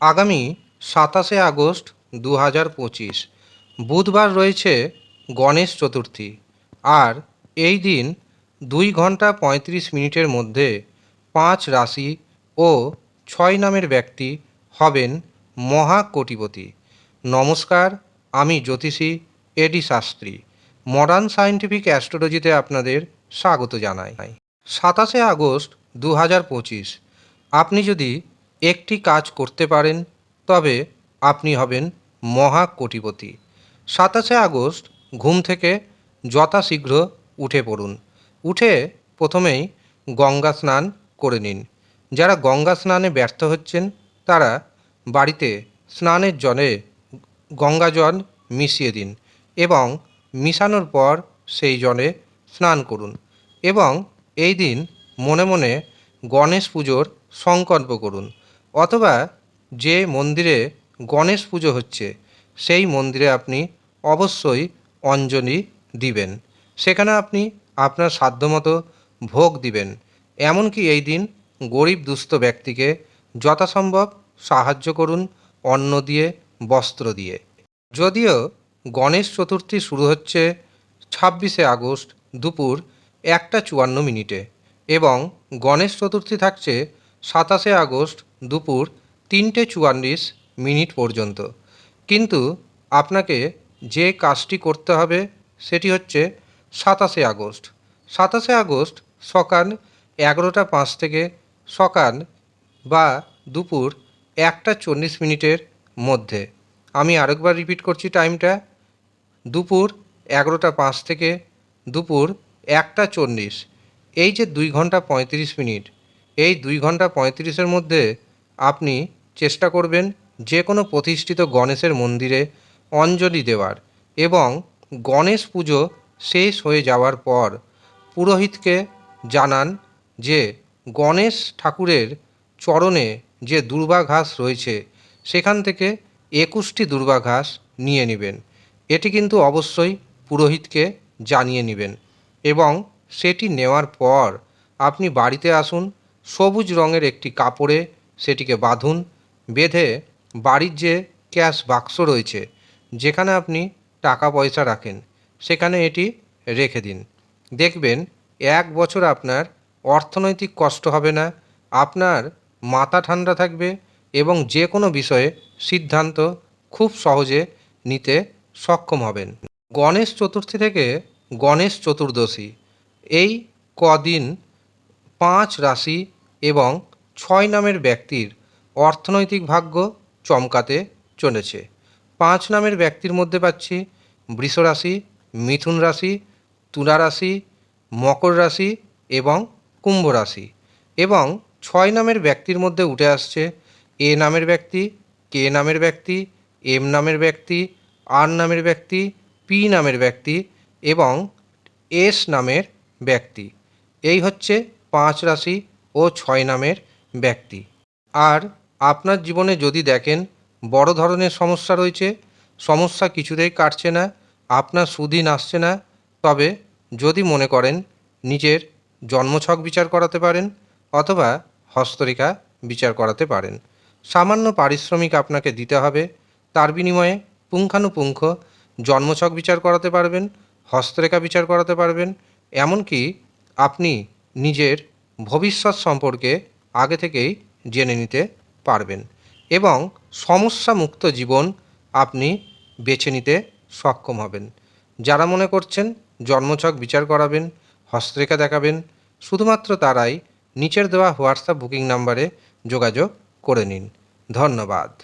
আগামী সাতাশে আগস্ট দু হাজার পঁচিশ। বুধবার রয়েছে গণেশ চতুর্থী। আর এই দিন দুই ঘণ্টা পঁয়ত্রিশ মিনিটের মধ্যে পাঁচ রাশি ও ছয় নামের ব্যক্তি হবেন মহা মহাকোটিপতি। নমস্কার, আমি জ্যোতিষী A D Shastri. Modern scientific অ্যাস্ট্রোলজিতে আপনাদের স্বাগত জানাই। সাতাশে আগস্ট দু হাজার পঁচিশ। আপনি যদি একটি কাজ করতে পারেন, তবে আপনি হবেন মহাকোটিপতি। সাতাশে আগস্ট ঘুম থেকে যথাশীঘ্র উঠে পড়ুন। উঠে প্রথমেই গঙ্গা স্নান করে নিন। যারা গঙ্গা স্নানে ব্যর্থ হচ্ছেন, তারা বাড়িতে স্নানের জলে গঙ্গা জল মিশিয়ে দিন এবং মিশানোর পর সেই জলে স্নান করুন এবং এই দিন মনে মনে গণেশ পুজোর সংকল্প করুন। অথবা যে মন্দিরে গণেশ পুজো হচ্ছে, সেই মন্দিরে আপনি অবশ্যই অঞ্জলি দিবেন। সেখানে আপনি আপনার সাধ্যমতো ভোগ দিবেন। এমনকি এই দিন গরিব দুস্থ ব্যক্তিকে যথাসম্ভব সাহায্য করুন অন্ন দিয়ে, বস্ত্র দিয়ে। যদিও গণেশ চতুর্থী শুরু হচ্ছে ছাব্বিশে আগস্ট দুপুর একটা চুয়ান্ন মিনিটে এবং গণেশ চতুর্থী থাকছে সাতাশে আগস্ট দুপুর তিনটে চুয়াল্লিশ মিনিট পর্যন্ত। কিন্তু আপনাকে যে কাজটি করতে হবে সেটি হচ্ছে সাতাশে আগস্ট। সাতাশে আগস্ট সকাল এগারোটা পাঁচ থেকে সকাল বা দুপুর একটা চল্লিশ মিনিটের মধ্যে। আমি আরেকবার রিপিট করছি টাইমটা। দুপুর এগারোটা পাঁচ থেকে দুপুর একটা চল্লিশ। এই যে দুই ঘণ্টা পঁয়ত্রিশ মিনিট, এই দুই ঘণ্টা পঁয়ত্রিশের মধ্যে আপনি চেষ্টা করবেন যে কোনো প্রতিষ্ঠিত গণেশের মন্দিরে অঞ্জলি দেওয়ার এবং গণেশ পুজো শেষ হয়ে যাওয়ার পর পুরোহিতকে জানান যে গণেশ ঠাকুরের চরণে যে দুর্বা ঘাস রয়েছে, সেখান থেকে একুশটি দুর্বা ঘাস নিয়ে নেবেন। এটি কিন্তু অবশ্যই পুরোহিতকে জানিয়ে নেবেন এবং সেটি নেওয়ার পর আপনি বাড়িতে আসুন, সবুজ রঙের একটি কাপড়ে সেটিকে বাঁধুন। বেঁধে বাড়ির যে ক্যাশ বাক্স রয়েছে, যেখানে আপনি টাকা পয়সা রাখেন, সেখানে এটি রেখে দিন। দেখবেন, এক বছর আপনার অর্থনৈতিক কষ্ট হবে না, আপনার মাথা ঠান্ডা থাকবে এবং যে কোনো বিষয়ে সিদ্ধান্ত খুব সহজে নিতে সক্ষম হবেন। গণেশ চতুর্থী থেকে গণেশ চতুর্দশী, এই কদিন পাঁচ রাশি এবং ছয় নামের ব্যক্তির অর্থনৈতিক ভাগ্য চমকাতে চলেছে। পাঁচ নামের ব্যক্তির মধ্যে পাচ্ছি বৃষ রাশি, মিথুন রাশি, তুলা রাশি, মকর রাশি এবং কুম্ভ রাশি এবং ছয় নামের ব্যক্তির মধ্যে উঠে আসছে এ নামের ব্যক্তি, কে নামের ব্যক্তি, এম নামের ব্যক্তি, আর নামের ব্যক্তি, পি নামের ব্যক্তি এবং এস নামের ব্যক্তি। এই হচ্ছে পাঁচ রাশি ও ছয় নামের ব্যক্তি। আর আপনার জীবনে যদি দেখেন বড় ধরনের সমস্যা রয়েছে, সমস্যা কিছুতেই কাটছে না, আপনার সুদিন আসছে না, তবে যদি মনে করেন নিজের জন্মছক বিচার করাতে পারেন অথবা হস্তরেখা বিচার করাতে পারেন। সামান্য পারিশ্রমিক আপনাকে দিতে হবে, তার বিনিময়ে পুঙ্খানুপুঙ্খ জন্মছক বিচার করাতে পারবেন, হস্তরেখা বিচার করাতে পারবেন, এমনকি আপনি নিজের ভবিষ্যৎ সম্পর্কে আগে থেকেই জেনে নিতে পারবেন এবং সমস্যামুক্ত জীবন আপনি বেছে নিতে সক্ষম হবেন। যারা মনে করছেন জন্মছক বিচার করাবেন, হস্তরেখা দেখাবেন, শুধুমাত্র তারাই নিচের দেওয়া হোয়াটসঅ্যাপ বুকিং নাম্বারে যোগাযোগ করে নিন। ধন্যবাদ।